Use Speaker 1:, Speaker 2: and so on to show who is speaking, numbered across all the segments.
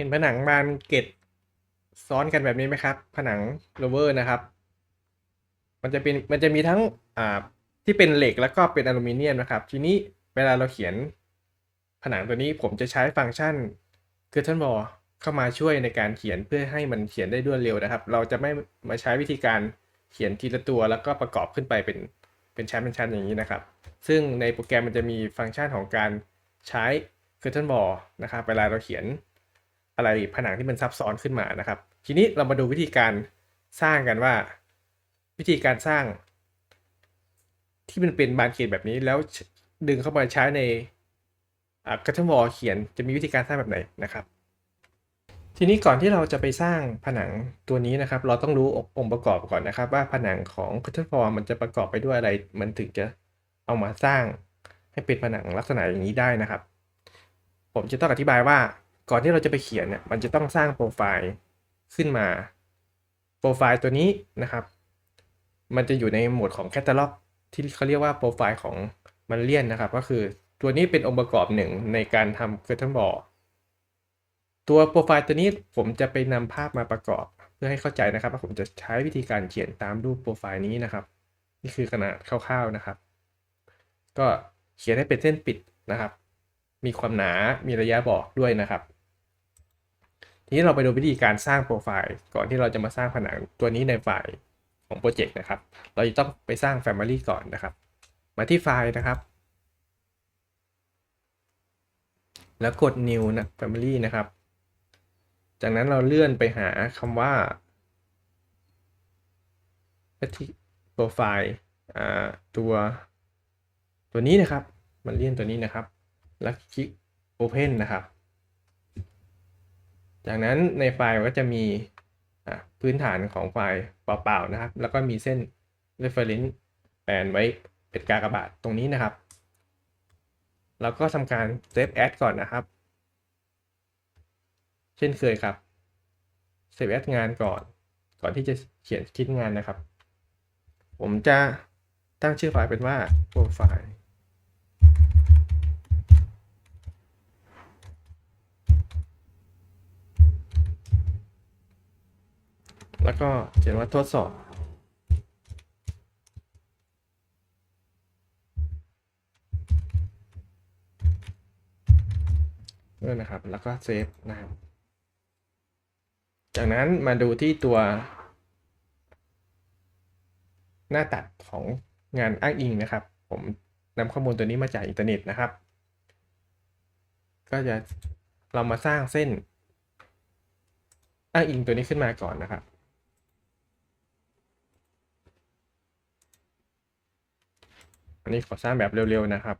Speaker 1: ห็นผนังบานเกล็ดซ้อนกันแบบนี้ไหมครับ ผนังโลเวอร์นะครับ มันจะเป็นมันจะมีทั้งอ่าที่เป็นเหล็กแล้วก็เป็นอลูมิเนียมนะครับ ทีนี้เวลาเราเขียนผนังตัวนี้ผมจะใช้ฟังก์ชัน curtain wall เข้ามาช่วยในการเขียนเพื่อให้มันเขียนได้รวดเร็วนะครับ เราจะไม่มาใช้วิธีการเขียนทีละตัวแล้วก็ประกอบขึ้นไปเป็นเป็นชั้นเป็นชั้นอย่างนี้นะครับ ซึ่งในโปรแกรมมันจะมีฟังก์ชันของการใช้ curtain wall นะครับ เวลาเราเขียน อะไรผนังที่มันซับซ้อนขึ้นมานะครับ ทีนี้เรามาดูวิธีการสร้างกันว่า วิธีการสร้าง ที่มันเป็นบานเกตแบบนี้แล้วดึงเข้ามาใช้ในกัตเทอร์วอลเขียนจะมีวิธีการสร้างแบบไหนนะครับ ทีนี้ก่อนที่เราจะไปสร้างผนังตัวนี้นะครับ เราต้องรู้องค์ประกอบก่อนนะครับ ว่าผนังของกัตเทอร์วอลมันจะประกอบไปด้วยอะไร มันถึงจะเอามาสร้างให้เป็นผนังลักษณะอย่างนี้ได้นะครับ ผมจะต้องอธิบายว่า ก่อนที่เราจะไปเขียนเนี่ยมันจะต้องสร้างโปรไฟล์ขึ้นมา โปรไฟล์ตัวนี้นะครับ มันจะอยู่ในโหมดของแคตตาล็อกที่เขาเรียกว่าโปรไฟล์ของมันเลียนนะครับ ก็คือตัวนี้เป็นองค์ประกอบหนึ่งในการทำเกิร์ทันบอลตัวโปรไฟล์ตัวนี้ผมจะไปนำภาพมาประกอบ เพื่อให้เข้าใจนะครับ ว่าผมจะใช้วิธีการเขียนตามรูปโปรไฟล์นี้นะครับ นี่คือขนาดคร่าวๆนะครับ ก็เขียนให้เป็นเส้นปิดนะครับ มีความหนา มีระยะบอกด้วยนะครับ ทีนี้เราไปดูวิธีการสร้างโปรไฟล์ ก่อนที่เราจะมาสร้างผนังตัวนี้ในไฟล์ของโปรเจกต์นะครับ เราจะต้องไปสร้าง Family ก่อนนะครับ มาที่ไฟล์นะครับ แล้วกด New นะ Family นะครับ จากนั้นเราเลื่อนไปหาคำว่าโปรไฟล์ตัวตัวนี้นะครับ มันเลื่อนตัวนี้นะครับ แล้วคลิก Open นะครับ จากนั้นในไฟล์ก็จะมีพื้นฐานของไฟล์เปล่าๆนะครับ แล้วก็มีเส้น reference แปนไว้เป็นกากบาทตรงนี้นะครับ แล้วก็ทำการ save as ก่อนนะครับ เช่นเคยครับ save as งานก่อน ก่อนที่จะเขียนคิดงานนะครับ ผมจะตั้งชื่อไฟล์เป็นว่า profile แล้วก็เขียนว่าทดสอบ ด้วยนะครับ แล้วก็เซฟนะครับ จากนั้นมาดูที่ตัว หน้าตัดของงานอ้างอิงนะครับ ผมนำข้อมูลตัวนี้มาจากอินเทอร์เน็ตนะครับ ก็จะเรามาสร้างเส้นอ้างอิงตัวนี้ขึ้นมาก่อนนะครับ นนี้ขอสร้างแบบเร็วๆนะครับ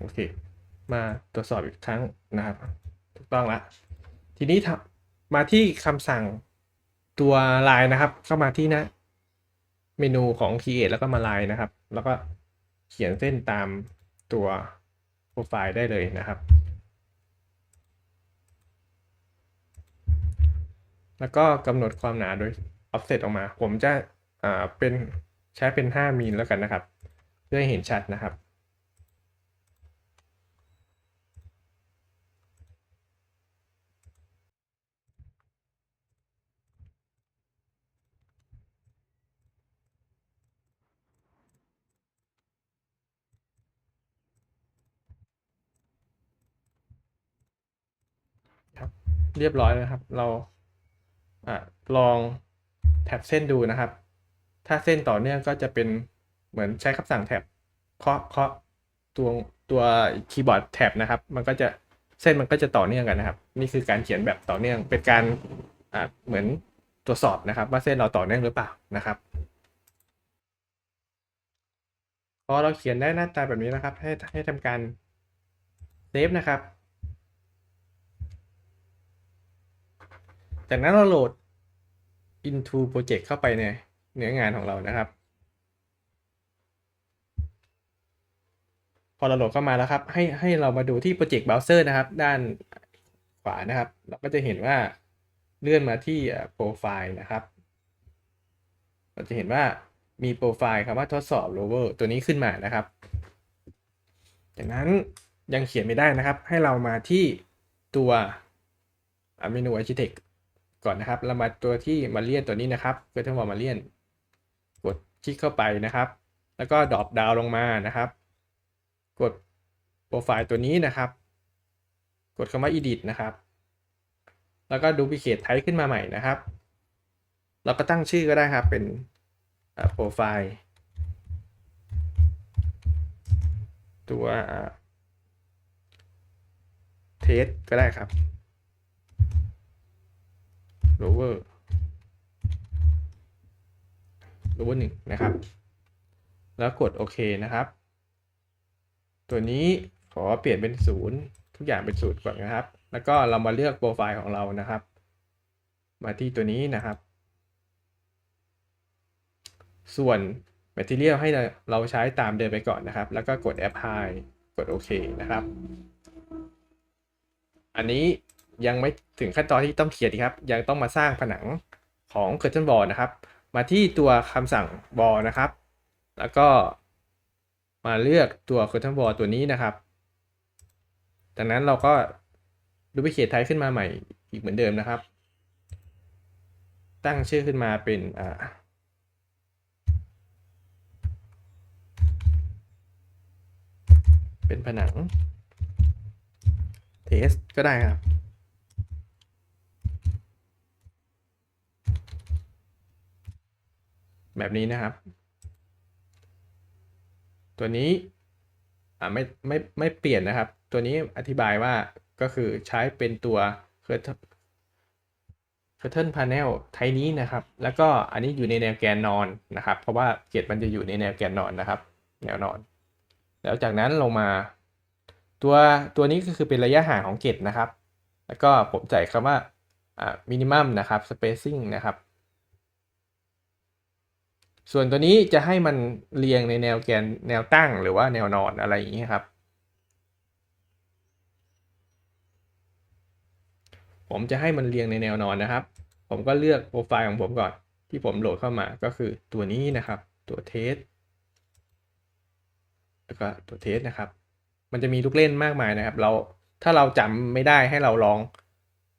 Speaker 1: โอเค มาตรวจสอบอีกครั้งนะครับ ถูกต้องละ ทีนี้มาที่คำสั่งตัวลน์นะครับ เข้ามาที่นะเมนูของ create แล้วก็มาลน์นะครับ แล้วก็เขียนเส้นตามตัวโปรไฟล์ได้เลยนะครับ แล้วก็กำหนดความหนาโดย offset ออกมา ผมจะอ่าเป็นใช้เป็น 5มิลแล้วกันนะครับ เพื่อให้เห็นชัดนะครับ เรียบร้อยแล้วครับ เราอลองแท็บเส้นดูนะครับ ถ้าเส้นต่อเนื่องก็จะเป็นเหมือนใช้คำสั่งแท็บเคาะเคาะตัวตัวคีย์บอร์ดแท็บนะครับ มันก็จะเส้นมันก็จะต่อเนื่องกันนะครับ นี่คือการเขียนแบบต่อเนื่อง เป็นการเหมือนตรวจสอบนะครับ ว่าเส้นเราต่อเนื่องหรือเปล่านะครับพอเราเขียนได้หน้าตาแบบนี้นะครับ ให้ให้ทำการเซฟนะครับ จากนั้นเราโหลด into project เข้าไปในเนื้องานของเรานะครับ พอเราโหลดเข้ามาแล้วครับ ให้ให้เรามาดูที่ project browser นะครับ ด้านขวานะครับ เราก็จะเห็นว่าเลื่อนมาที่โปรไฟล์นะครับ เราจะเห็นว่ามีโปรไฟล์คำว่าทดสอบ rover ตัวนี้ขึ้นมานะครับ จากนั้นยังเขียนไม่ได้นะครับ ให้เรามาที่ตัวเมนู Architect ก่อนนะครับ เรามาตัวที่มาเลียนตัวนี้นะครับเพื่อที่ว่ามาเลียนกดคลิกเข้าไปนะครับ แล้วก็ดรอปดาวลงมานะครับ กดโปรไฟล์ตัวนี้นะครับ กดคำว่า edit นะครับ แล้วก็ duplicate type ขึ้นมาใหม่นะครับ เราก็ตั้งชื่อก็ได้ครับเป็นโปรไฟล์ตัวเทสก็ได้ครับ rover rover หนึ่งนะครับ แล้วกดโอเคนะครับ ตัวนี้ขอเปลี่ยนเป็นศูนย์ทุกอย่างเป็นศูนย์ก่อนนะครับ แล้วก็เรามาเลือกโปรไฟล์ของเรานะครับ มาที่ตัวนี้นะครับ ส่วน Material ให้เราใช้ตามเดิมไปก่อนนะครับ แล้วก็กด Apply กดโอเคนะครับ อันนี้ ยังไม่ถึงขั้นตอนที่ต้องเขียนครับ ยังต้องมาสร้างผนังของ Curtain Wall นะครับ มาที่ตัวคำสั่ง Wall นะครับ แล้วก็มาเลือกตัว Curtain Wall ตัวนี้นะครับ จากนั้นเราก็ดูพิเคทไทป์ขึ้นมาใหม่อีกเหมือนเดิมนะครับ ตั้งชื่อขึ้นมาเป็นอ่าเป็นผนัง เทสก็ได้ครับ แบบนี้นะครับ ตัวนี้อ่ไม่ไม่ไม่เปลี่ยนนะครับ ตัวนี้อธิบายว่าก็คือใช้เป็นตัว curtain panel ไทนี้นะครับ แล้วก็อันนี้อยู่ในแนวแกนนอนนะครับ เพราะว่าเกตมันจะอยู่ในแนวแกนนอนนะครับ แนวนอน แล้วจากนั้นลงมาตัวตัวนี้ก็คือเป็นระยะห่างของเกตนะครับ แล้วก็ผมใส่คำว่าอ่า minimum นะครับ spacing นะครับ ส่วนตัวนี้จะให้มันเรียงในแนวแกนแนวตั้งหรือว่าแนวนอนอะไรอย่างนี้ครับ ผมจะให้มันเรียงในแนวนอนนะครับ ผมก็เลือกโปรไฟล์ของผมก่อน ที่ผมโหลดเข้ามาก็คือตัวนี้นะครับ ตัวเทสแล้วก็ตัวเทสนะครับ มันจะมีลูกเล่นมากมายนะครับ เราถ้าเราจำไม่ได้ให้เราลอง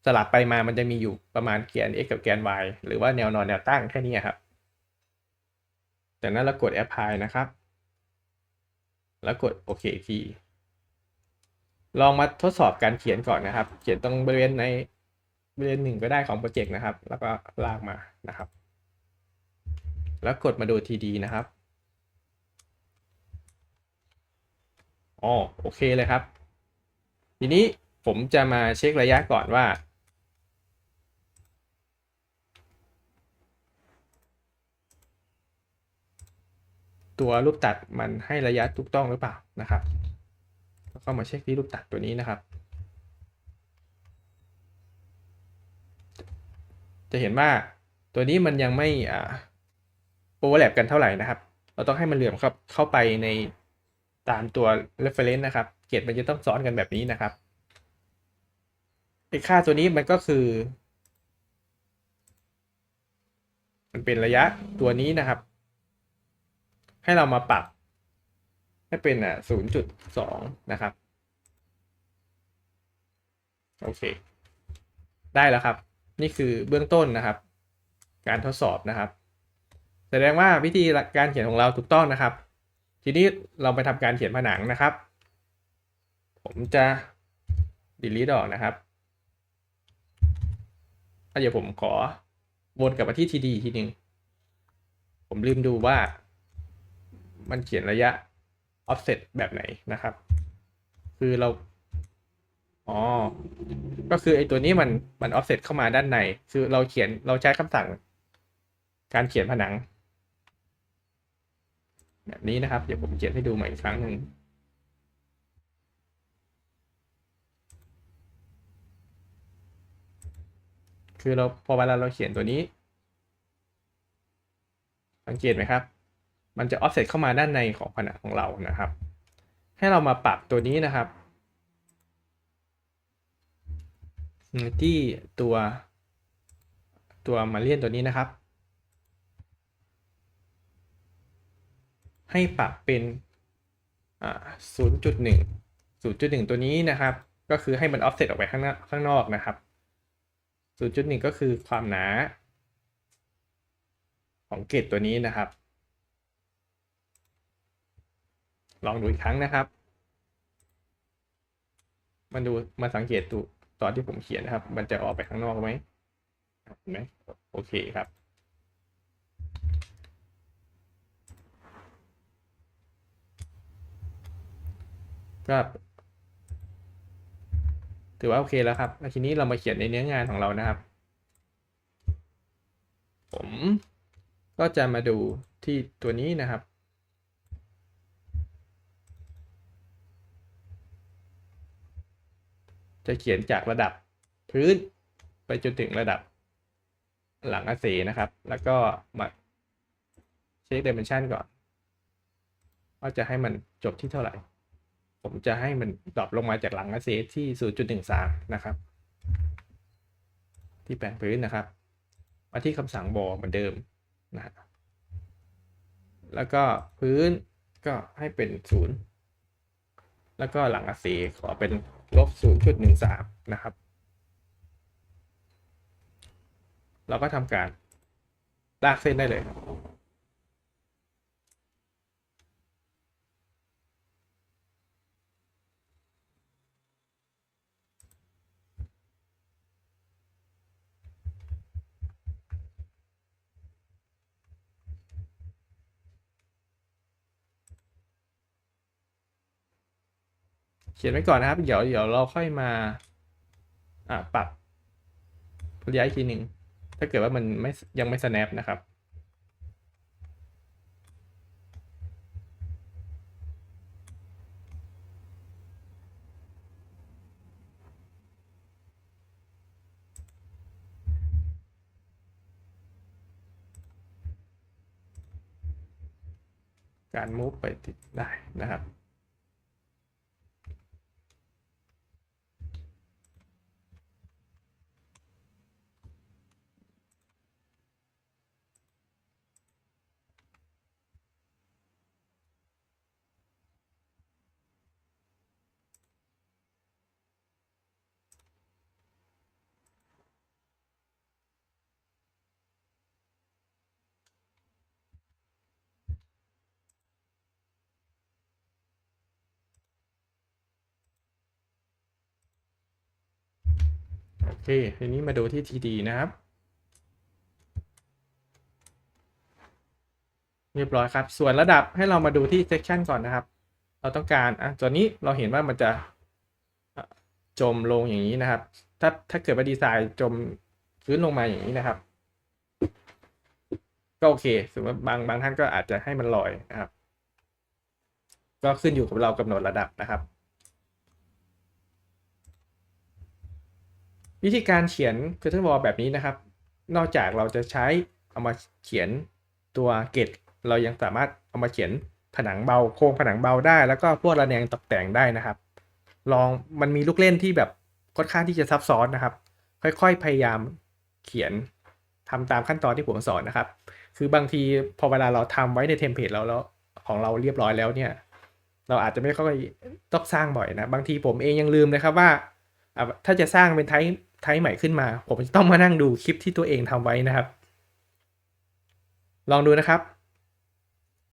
Speaker 1: สลับไปมามันจะมีอยู่ประมาณแกน x กับแกน y หรือว่าแนวนอนแนวตั้งแค่นี้ครับ จากนั้นเรากด apply นะครับ แล้วกดโอเคอีกที ลองมาทดสอบการเขียนก่อนนะครับ เขียนตรงบริเวณในบริเวณหนึ่งก็ได้ของโปรเจกต์นะครับ แล้วก็ลากมานะครับ แล้วกดมาดู TD นะครับอ๋อโอเคเลยครับ ทีนี้ผมจะมาเช็คระยะก่อนว่า ตัวรูปตัดมันให้ระยะถูกต้องหรือเปล่านะครับแล้วก็มาเช็คที่รูปตัดตัวนี้นะครับ จะเห็นว่าตัวนี้มันยังไม่อ่าโอเวอร์แลปกันเท่าไหร่นะครับ เราต้องให้มันเหลื่อมครับเข้าไปในตามตัว reference นะครับเกรดมันจะต้องซ้อนกันแบบนี้นะครับไอ้ค่าตัวนี้มันก็คือ มันเป็นระยะตัวนี้นะครับ ให้เรามาปรับ ให้เป็นอะ0.2นะครับ โอเค ได้แล้วครับ นี่คือเบื้องต้นนะครับ การทดสอบนะครับ แสดงว่าวิธีการเขียนของเราถูกต้องนะครับ ทีนี้เราไปทำการเขียนผนังนะครับ ผมจะ delete ออกนะครับเดี๋ยวผมขอวนกลับมาที่ TD ทีหนึ่งผมลืมดูว่า มันเขียนระยะ offset แบบไหนนะครับ คือเรา อ๋อ ก็คือไอ้ตัวนี้มันมัน offset เข้ามาด้านใน คือเราเขียนเราใช้คำสั่ง การเขียนผนัง แบบนี้นะครับ เดี๋ยวผมเขียนให้ดูใหม่อีกครั้งหนึ่งคือเราพอเวลาเราเขียนตัวนี้ สังเกตไหมครับ มันจะ offset เข้ามาด้านในของผนังของเรานะครับ ให้เรามาปรับตัวนี้นะครับ ที่ตัว ตัวมาเลียนตัวนี้นะครับ ให้ปรับเป็น0.1 0.1 ตัวนี้นะครับ ก็คือให้มัน offset ออกไปข้างหน้าข้างนอกนะครับ 0.1 ก็คือความหนา ของเกตตัวนี้นะครับ ลองดูอีกครั้งนะครับมาดูมาสังเกตดูตอนที่ผมเขียนนะครับ มันจะออกไปข้างนอกไหมเห็นไหมโอเคครับ ก็ถือว่าโอเคแล้วครับทีนี้เรามาเขียนในเนื้องานของเรานะครับ ผมก็จะมาดูที่ตัวนี้นะครับ จะเขียนจากระดับพื้นไปจนถึงระดับหลังอาเซนะครับ แล้วก็มาเช็ค dimension ก่อน ว่าจะให้มันจบที่เท่าไหร่ ผมจะให้มันดรอปลงมาจากหลังอาเซที่ 0.13 นะครับ ที่แปลงพื้นนะครับ มาที่คำสั่งบอเหมือนเดิมนะฮะแล้วก็พื้นก็ให้เป็น 0 แล้วก็หลังอาเซขอเป็นลบ 0.13 นะครับ เราก็ทำการลากเส้นได้เลย เขียนไว้ก่อนนะครับ เดี๋ยวเดี๋ยวเราค่อยมาอ่าปรับระยะอีกทีหนึ่งถ้าเกิดว่ามันไม่ยังไม่ snap นะครับการ move ไปติดได้นะครับ เคทีนี้มาดูที่ TD นะครับ เรียบร้อยครับ ส่วนระดับให้เรามาดูที่ section ก่อนนะครับ เราต้องการอะตัวนี้เราเห็นว่ามันจะจมลงอย่างนี้นะครับ ถ้าถ้าเกิดว่าดีไซน์จมพื้นลงมาอย่างนี้นะครับ ก็โอเคสมมติบางบางท่านก็อาจจะให้มันลอยนะครับ ก็ขึ้นอยู่กับเรากำหนดระดับนะครับ วิธีการเขียน curtain wall แบบนี้นะครับ นอกจากเราจะใช้เอามาเขียนตัวเกตเรายังสามารถเอามาเขียนผนังเบาโครงผนังเบาได้ แล้วก็พวกระแนงตกแต่งได้นะครับ ลองมันมีลูกเล่นที่แบบค่อนข้างที่จะซับซ้อนนะครับ ค่อยๆพยายามเขียนทำตามขั้นตอนที่ผมสอนนะครับ คือบางทีพอเวลาเราทำไว้ในเทมเพลตเราแล้วของเราเรียบร้อยแล้วเนี่ย เราอาจจะไม่ค่อยต้องสร้างบ่อยนะ บางทีผมเองยังลืมเลยครับว่า ถ้าจะสร้างเป็นไทป์ ไทป์ใหม่ขึ้นมา ผมจะต้องมานั่งดูคลิปที่ตัวเองทำไว้นะครับ ลองดูนะครับ